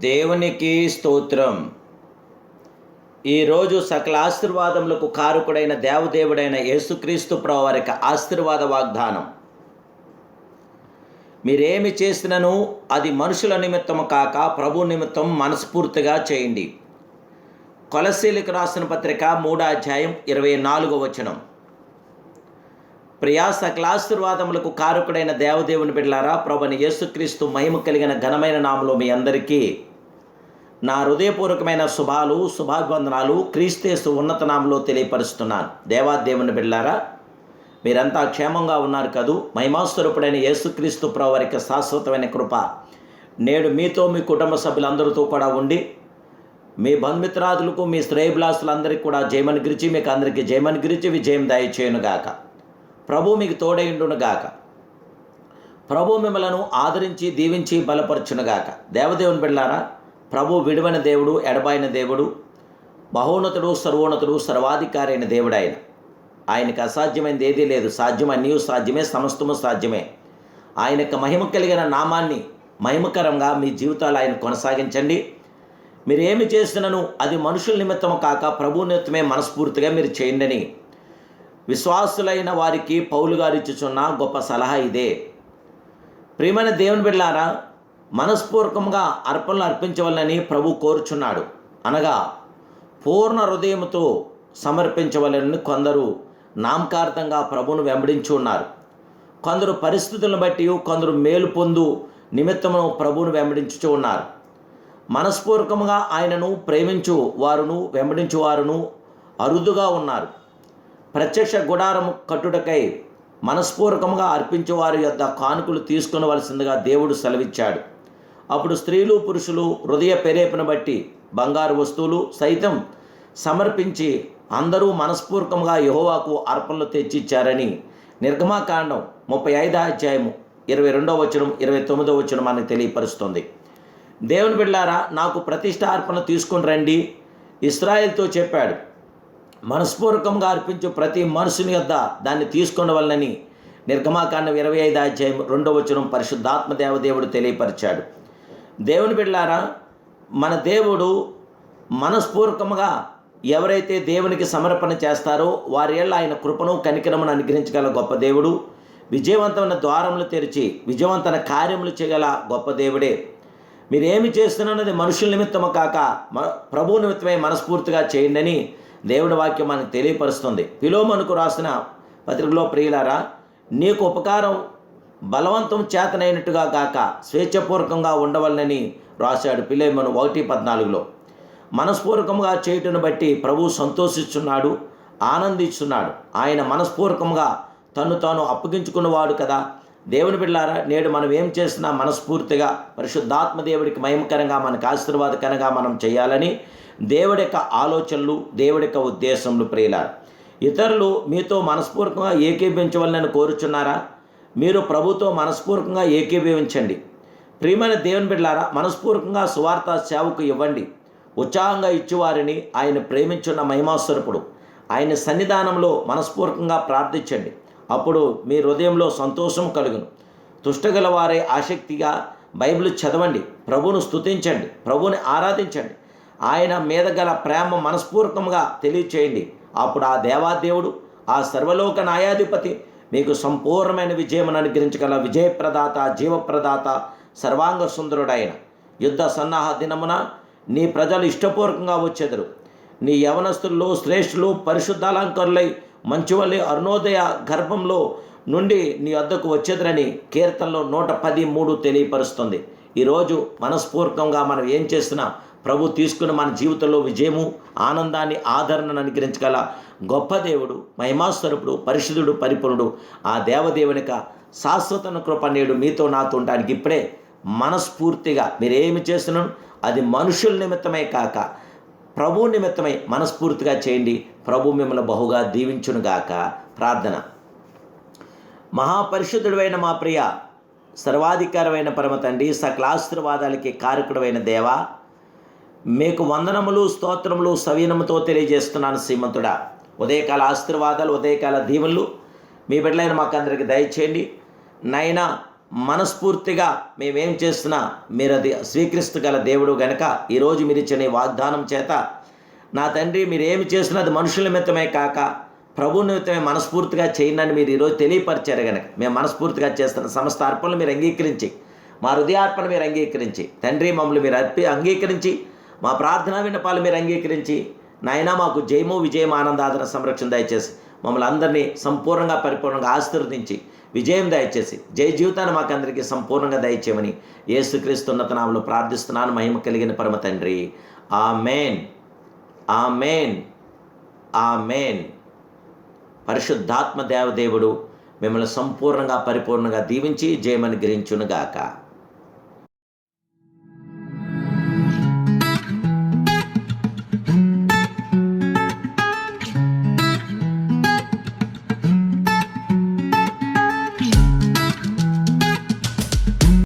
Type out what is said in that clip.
దేవునికి స్తోత్రం. ఈరోజు సకల ఆశీర్వాదములకు కారుకుడైన దేవదేవుడైన యేసుక్రీస్తు ప్రవారికి ఆశీర్వాద వాగ్దానం. మీరేమి చేసినను అది మనుషుల నిమిత్తము కాక ప్రభు నిమిత్తం మనస్ఫూర్తిగా చేయండి. కొలసీలకు రాసిన పత్రిక మూడో అధ్యాయం ఇరవై నాలుగో వచనం. ప్రియా సకలాశీర్వాదములకు కారకుడైన దేవదేవుని బిడ్లారా ప్రభుని యేసుక్రీస్తు మహిమ కలిగిన ఘనమైన నామలో మీ అందరికీ నా హృదయపూర్వకమైన శుభాలు శుభాభివందనాలు క్రీస్తేసు ఉన్నత నామలో తెలియపరుస్తున్నాను దేవాదేవుని బిళ్ళారా మీరంతా క్షేమంగా ఉన్నారు కదూ? మహిమాస్వరూపుడైన యేసుక్రీస్తు ప్రవారికి శాశ్వతమైన కృప. నేడు మీతో మీ కుటుంబ సభ్యులందరితో కూడా ఉండి మీ బంధుమిత్రాదులకు మీ శ్రేయభిలాసులందరికీ కూడా జయమని గురించి మీకు అందరికీ జయమని గురించి విజయం దయచేయునుగాక. ప్రభు మీకు తోడైండునుగాక ప్రభు మిమ్మలను ఆదరించి దీవించి బలపరచునుగాక. దేవదేవుని బిళ్ళారా ప్రభు విడువైన దేవుడు ఎడబాయిన దేవుడు మహోన్నతుడు సర్వోన్నతుడు సర్వాధికారి అయిన దేవుడు ఆయన ఆయనకు అసాధ్యమైనది ఏదీ లేదు. సాధ్యం అన్నీ సాధ్యమే సమస్తము సాధ్యమే. ఆయన యొక్క మహిమ కలిగిన నామాన్ని మహిమకరంగా మీ జీవితాలు ఆయన కొనసాగించండి. మీరు ఏమి చేసినను అది మనుషుల నిమిత్తము కాక ప్రభు నిమిత్తమే మనస్ఫూర్తిగా మీరు చేయండి విశ్వాసులైన వారికి పౌలు గారు ఇచ్చుచున్న గొప్ప సలహా ఇదే. ప్రియమైన దేవుని బిడ్డారా మనస్పూర్వకంగా అర్పణలు అర్పించవలని ప్రభు కోరుచున్నాడు. అనగా పూర్ణ హృదయంతో సమర్పించవలని కొందరు నామకార్థంగా ప్రభును వెంబడించి ఉన్నారు. కొందరు పరిస్థితులను బట్టి కొందరు మేలు పొందు నిమిత్తమును ప్రభువును వెంబడించుచూ ఉన్నారు. మనస్పూర్వకంగా ఆయనను ప్రేమించు వారును వెంబడించు వారును అరుదుగా ఉన్నారు. ప్రత్యక్ష గుడారం కట్టుటకై మనస్పూర్వకంగా అర్పించేవారి వారి కానుకలు తీసుకునవలసిందిగా దేవుడు సెలవిచ్చాడు. అప్పుడు స్త్రీలు పురుషులు హృదయ ప్రేరేపణ బట్టి బంగారు వస్తువులు సైతం సమర్పించి అందరూ మనస్పూర్వకంగా యహోవాకు అర్పణలు తెచ్చిచ్చారని నిర్గమాకాండం ముప్పై ఐదో అధ్యాయము ఇరవై రెండవ వచనం ఇరవై తొమ్మిదో వచనం మనకు తెలియపరుస్తుంది. దేవుని బిడ్డారా నాకు ప్రతిష్ట అర్పణ తీసుకుని రండి. ఇస్రాయేల్తో చెప్పాడు మనస్పూర్వకంగా అర్పించు ప్రతి మనుషుని యొద్ద దాన్ని తీసుకునవలనని నిర్గమాకాండం ఇరవై ఐదు అధ్యాయం రెండో వచనం పరిశుద్ధాత్మ దేవదేవుడు తెలియపరిచాడు. దేవుని బిడ్డారా మన దేవుడు మనస్పూర్వకంగా ఎవరైతే దేవునికి సమర్పణ చేస్తారో వారి ఏళ్ళ ఆయన కృపను కనికరమును అనుగ్రహించగల గొప్ప దేవుడు విజయవంతమైన ద్వారములు తెరిచి విజయవంతమైన కార్యములు చేయగల గొప్ప దేవుడే. మీరేమి చేస్తున్నది మనుషుల నిమిత్తము కాక మ- ప్రభు నిమిత్తమై మనస్ఫూర్తిగా చేయండి దేవుడి వాక్యం మనకు తెలియపరుస్తుంది. పిలోమనుకు రాసిన పత్రికలో ప్రియులారా నీకు ఉపకారం బలవంతం చేతనైనట్టుగా కాక స్వేచ్ఛపూర్వకంగా ఉండవలనని రాశాడు పిలేమను ఒకటి పద్నాలుగులో. మనస్పూర్వకంగా చేయుటను బట్టి ప్రభు సంతోషిస్తున్నాడు ఆనందిస్తున్నాడు ఆయన మనస్పూర్వకంగా తను తాను అప్పగించుకున్నవాడు కదా. దేవుని బిడ్డారా నేడు మనం ఏం చేసినా మనస్ఫూర్తిగా పరిశుద్ధాత్మ దేవుడికి మహిమకరంగా మనకు ఆశీర్వాదకరంగా మనం చేయాలని దేవుడి యొక్క ఆలోచనలు దేవుడి యొక్క ఉద్దేశములు ప్రియులారు. ఇతరులు మీతో మనస్పూర్వకంగా ఏకీభవించవాలని కోరుచున్నారా? మీరు ప్రభుతో మనస్పూర్వకంగా ఏకీభవించండి. ప్రియమైన దేవుని బిడ్డారా మనస్పూర్వకంగా సువార్త సేవకు ఇవ్వండి. ఉత్సాహంగా ఇచ్చేవారిని ఆయన ప్రేమించున్న మహిమాస్వరపుడు. ఆయన సన్నిధానంలో మనస్పూర్వకంగా ప్రార్థించండి. అప్పుడు మీ హృదయంలో సంతోషం కలుగును. తుష్టగల వారే ఆసక్తిగా బైబిల్ చదవండి. ప్రభును స్తుతించండి. ప్రభుని ఆరాధించండి. ఆయన మీద గల ప్రేమ మనస్పూర్వకంగా తెలియచేయండి. అప్పుడు ఆ దేవాదేవుడు ఆ సర్వలోక న్యాయాధిపతి మీకు సంపూర్ణమైన విజయమును అనుగ్రహించగల విజయప్రదాత జీవప్రదాత సర్వాంగ సుందరుడైన యుద్ధ సన్నాహ దినమున నీ ప్రజలు ఇష్టపూర్వకంగా వచ్చెదరు. నీ యవనస్తుల్లో శ్రేష్ఠులు పరిశుద్ధాలంకరులై మంచువల్లి అరుణోదయ గర్భంలో నుండి నీ వద్దకు వచ్చేదరని కీర్తనలో నూట పది మూడు తెలియపరుస్తుంది. ఈరోజు మనస్పూర్వకంగా మనం ఏం చేస్తున్నా? ప్రభు తీసుకున్న మన జీవితంలో విజయము ఆనందాన్ని ఆదరణను అనుగ్రహించగల గొప్ప దేవుడు మహిమాస్వరూపుడు పరిశుద్ధుడు పరిపూర్ణుడు ఆ దేవదేవునిక శాశ్వతను కృప నేడు మీతో నాతో ఉండడానికి ఇప్పుడే మనస్ఫూర్తిగా మీరేమి ఏమి చేస్తున్నాను? అది మనుషుల నిమిత్తమే కాక ప్రభు నిమిత్తమై మనస్ఫూర్తిగా చేయండి. ప్రభు మిమ్మల్ని బహుగా దీవించునుగాక ప్రార్థన. మహాపరిశుద్ధుడైన మా ప్రియ సర్వాధికారమైన పరమ తండ్రి సకలాశీర్వాదాలకి కారకుడమైన దేవా మీకు వందనములు స్తోత్రములు సవీనముతో తెలియజేస్తున్నాను శ్రీమంతుడా. ఉదయకాల ఆశీర్వాదాలు ఉదయకాల దీవెనలు మీ బిడ్డలైన మాకందరికి దయచేయండి. నైనా మనస్ఫూర్తిగా మేమేం చేస్తున్నా మీరు అది స్వీకరిస్తగల దేవుడు గనక ఈరోజు మీరు ఇచ్చిన వాగ్దానం చేత నా తండ్రి మీరు ఏమి చేస్తున్నా అది మనుషుల నిమిత్తమే కాక ప్రభు నిమిత్తమే మనస్ఫూర్తిగా చేయండి మీరు ఈరోజు తెలియపరిచారు గనక. మేము మనస్ఫూర్తిగా చేస్తున్న సమస్త అర్పణలు మీరు అంగీకరించి మా హృదయార్పణ మీరు అంగీకరించి తండ్రి మమ్మల్ని మీరు అర్పి అంగీకరించి మా ప్రార్థన విన్నపాలు మీరు అంగీకరించి నాయనా మాకు జయము విజయం ఆనందాదన సంరక్షణ దయచేసి మమ్మల్ని అందరినీ సంపూర్ణంగా పరిపూర్ణంగా ఆశీర్వదించి విజయం దయచేసి జయ జీవితాన్ని మాకు అందరికీ సంపూర్ణంగా దయచేయమని యేసుక్రీస్తు ఉన్నత ప్రార్థిస్తున్నాను. మహిమ కలిగిన పరమ తండ్రి. ఆ మేన్ ఆ మేన్ ఆ మేన్ పరిశుద్ధాత్మ దేవదేవుడు మిమ్మల్ని సంపూర్ణంగా పరిపూర్ణంగా దీవించి జయమని గ్రహించునుగాక